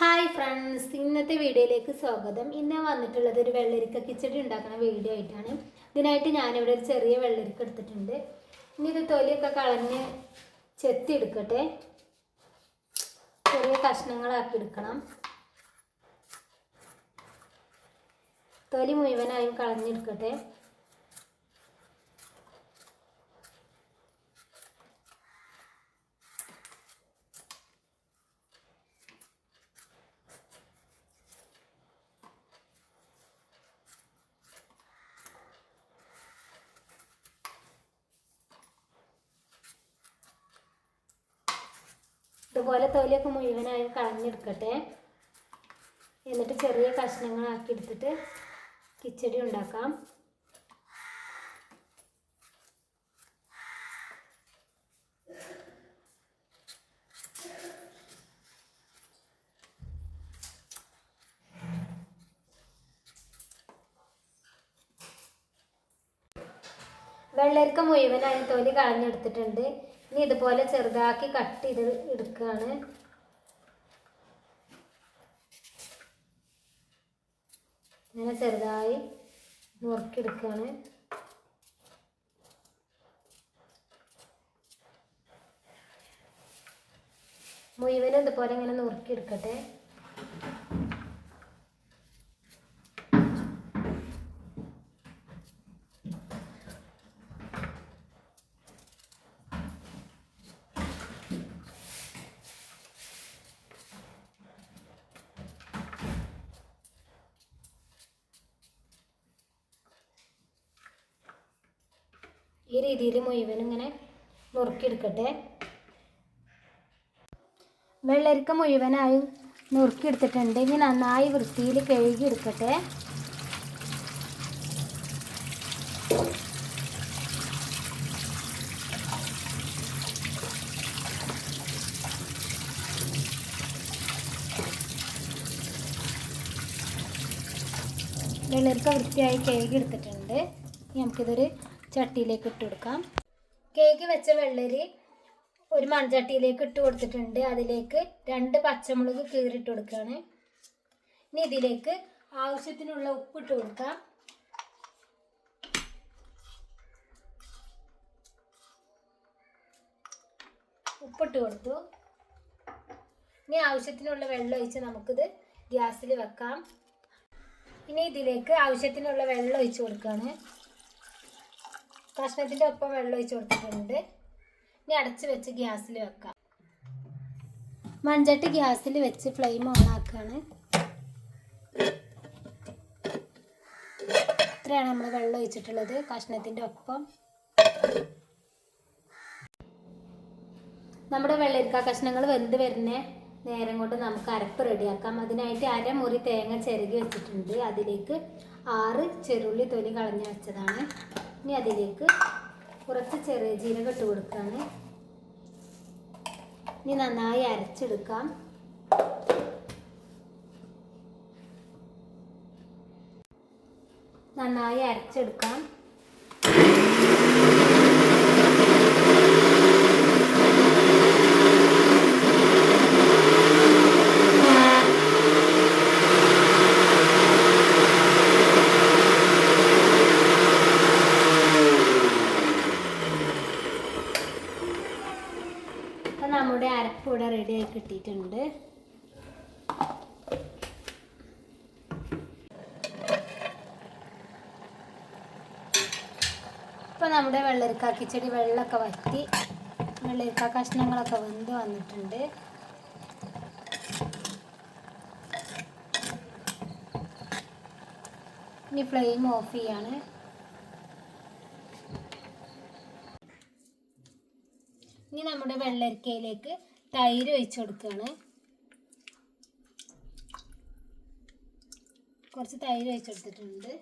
Hi friends ഇന്നത്തെ വീഡിയോയിലേക്ക് സ്വാഗതം. ഇന്ന് വന്നിട്ടുള്ളത് ഒരു വെള്ളരിക്ക കിച്ചടി ഉണ്ടാക്കുന്ന വീഡിയോ ആയിട്ടാണ്. ഇതിനായിട്ട് ഞാനിവിടെ ഒരു ചെറിയ വെള്ളരിക്ക എടുത്തിട്ടുണ്ട്. ഇനി ഇത് തൊലിയൊക്കെ കളഞ്ഞ് ചെത്തി എടുക്കട്ടെ. ചെറിയ കഷ്ണങ്ങളാക്കി എടുക്കണം. തൊലി മുഴുവനായും കളഞ്ഞെടുക്കട്ടെ. ഇതുപോലെ തൊലിയൊക്കെ മുഴുവനായും കളഞ്ഞെടുക്കട്ടെ. എന്നിട്ട് ചെറിയ കഷ്ണങ്ങളാക്കി എടുത്തിട്ട് കിച്ചടി ഉണ്ടാക്കാം. വെള്ളരിക്ക മുഴുവനായി തൊലി കളഞ്ഞെടുത്തിട്ടുണ്ട്. ഇനി ഇതുപോലെ ചെറുതാക്കി കട്ട് ചെയ്ത് എടുക്കുകയാണ് ഇങ്ങനെ ചെറുതായി നുറുക്കിയെടുക്കുകയാണ് മുഴുവനും ഇതുപോലെ ഇങ്ങനെ നുറുക്കിയെടുക്കട്ടെ ഈ രീതിയിൽ മുഴുവൻ ഇങ്ങനെ നുറുക്കിയെടുക്കട്ടെ. വെള്ളരിക്ക മുഴുവനായും നുറുക്കിയെടുത്തിട്ടുണ്ട്. ഇനി നന്നായി വൃത്തിയിൽ കഴുകിയെടുക്കട്ടെ. വെള്ളരിക്ക വൃത്തിയായി കഴുകിയെടുത്തിട്ടുണ്ട്. നമുക്കിതൊരു ചട്ടിയിലേക്ക് ഇട്ട് കൊടുക്കാം. കേക്ക് വെച്ച വെള്ളരി ഒരു മൺചട്ടിയിലേക്ക് ഇട്ട് കൊടുത്തിട്ടുണ്ട്. അതിലേക്ക് രണ്ട് പച്ചമുളക് കീറിട്ട് കൊടുക്കുകയാണ്. ഇനി ഇതിലേക്ക് ആവശ്യത്തിനുള്ള ഉപ്പ് ഇട്ട് കൊടുക്കാം. ഉപ്പിട്ട് കൊടുത്തു. ഇനി ആവശ്യത്തിനുള്ള വെള്ളം ഒഴിച്ച് നമുക്കിത് ഗ്യാസിൽ വെക്കാം. ഇനി ഇതിലേക്ക് ആവശ്യത്തിനുള്ള വെള്ളം ഒഴിച്ച് കൊടുക്കുകയാണ്. കഷ്ണത്തിന്റെ ഒപ്പം വെള്ളം ഒഴിച്ച് കൊടുത്തിട്ടുണ്ട്. ഇനി അടച്ചു വെച്ച് ഗ്യാസിൽ വെക്കാം. മൺചട്ടി ഗ്യാസിൽ വെച്ച് ഫ്ലെയിം ഓൺ ആക്കുകയാണ് ഇത്രയാണ് നമ്മൾ വെള്ളം ഒഴിച്ചിട്ടുള്ളത് കഷ്ണത്തിന്റെ ഒപ്പം. നമ്മുടെ വെള്ളരിക്ക കഷ്ണങ്ങൾ വെന്ത് വരുന്ന നേരം കൊണ്ട് നമുക്ക് അരപ്പ് റെഡിയാക്കാം. അതിനായിട്ട് അരമുറി തേങ്ങ ചിരകി വെച്ചിട്ടുണ്ട്. അതിലേക്ക് ആറ് ചെറുള്ളി തൊലി കളഞ്ഞ് വെച്ചതാണ്. ഇനി അതിലേക്ക് കുറച്ച് ചെറിയ ജീരകം ഇട്ട് കൊടുക്കുകയാണ്. ഇനി നന്നായി അരച്ചെടുക്കാം. നന്നായി അരച്ചെടുക്കാം. നമ്മുടെ റെഡി ആയി കിട്ടിയിട്ടുണ്ട്. ഇപ്പം നമ്മുടെ വെള്ളരിക്ക കിച്ചടി വെള്ളമൊക്കെ വറ്റി വെള്ളരിക്ക കഷ്ണങ്ങളൊക്കെ വെന്ത് വന്നിട്ടുണ്ട്. ഇനി ഫ്ലെയിം ഓഫ് ചെയ്യാണ്. ഇനി നമ്മുടെ വെള്ളരിക്കയിലേക്ക് തൈര് ഒഴിച്ചു കൊടുക്കുകയാണ്. കുറച്ച് തൈര് ഒഴിച്ചു കൊടുത്തിട്ടുണ്ട്.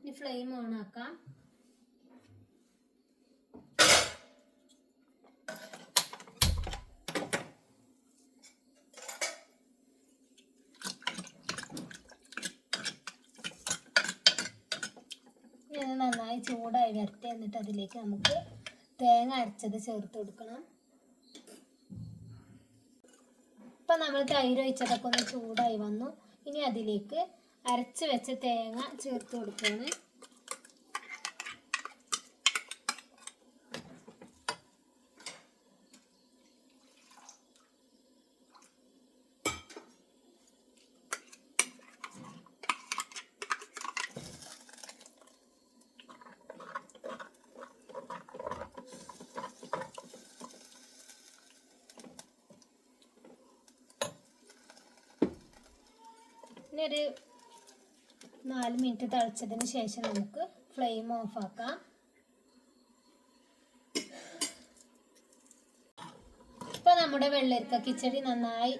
ഇനി ഫ്ലെയിം ഓൺ ആക്കാം ഇനി ഇത് നന്നായി ചൂടായി വരട്ടെ എന്നിട്ട് അതിലേക്ക് നമുക്ക് തേങ്ങ അരച്ചത് ചേർത്ത് കൊടുക്കണം. ഇപ്പം നമ്മൾ തൈര് ഒഴിച്ചതൊക്കെ ഒന്ന് ചൂടായി വന്നു. ഇനി അതിലേക്ക് അരച്ച് വെച്ച തേങ്ങ ചേർത്ത് കൊടുക്കുകയാണ്. ഇനി ഒരു നാല് മിനിറ്റ് തിളച്ചതിന് ശേഷം നമുക്ക് ഫ്ലെയിം ഓഫ് ആക്കാം. ഇപ്പോൾ നമ്മുടെ വെള്ളരിക്ക കിച്ചടി നന്നായി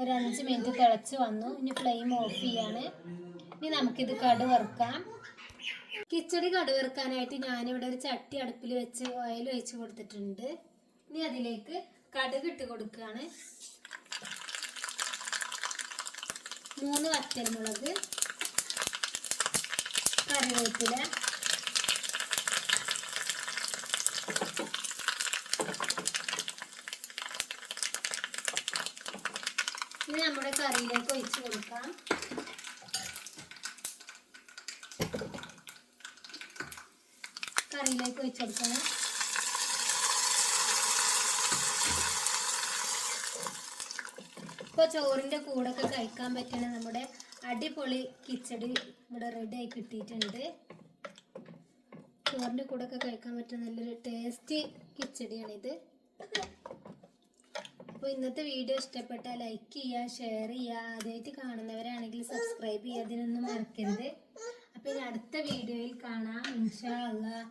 ഒരു അഞ്ച് മിനിറ്റ് തിളച്ച് വന്നു. ഇനി ഫ്ലെയിം ഓഫ് ചെയ്യാണ്. ഇനി നമുക്കിത് കടുവറുക്കാം കിച്ചടി കടുവറുക്കാനായിട്ട് ഞാനിവിടെ ഒരു ചട്ടി അടുപ്പിൽ വെച്ച് ഓയിൽ ഒഴിച്ച് കൊടുത്തിട്ടുണ്ട്. ഇനി അതിലേക്ക് കടുക് ഇട്ട് കൊടുക്കുകയാണ്. മൂന്ന് വറ്റൽമുളക് കറിവേപ്പില ഇത് നമ്മുടെ കറിയിലേക്ക് ഒഴിച്ച് കൊടുക്കാം. കറിയിലേക്ക് ഒഴിച്ച് കൊടുക്കണം. ഇപ്പോൾ ചോറിന്റെ കൂടെ കഴിക്കാൻ പറ്റുന്ന നമ്മുടെ അടിപൊളി കിച്ചടി ഇവിടെ റെഡി ആയി കിട്ടിയിട്ടുണ്ട്. ചോറിന്റെ കൂടെ ഒക്കെ കഴിക്കാൻ പറ്റുന്ന നല്ലൊരു ടേസ്റ്റി കിച്ചടിയാണിത്. അപ്പോൾ ഇന്നത്തെ വീഡിയോ ഇഷ്ടപ്പെട്ടാൽ ലൈക്ക് ചെയ്യുക ഷെയർ ചെയ്യുക. ആദ്യമായിട്ട് കാണുന്നവരാണെങ്കിൽ സബ്സ്ക്രൈബ് ചെയ്യുക അതിനൊന്നും മറക്കരുത്. അപ്പോൾ ഇനി അടുത്ത വീഡിയോയിൽ കാണാം. ഇൻഷാ അള്ളാഹ്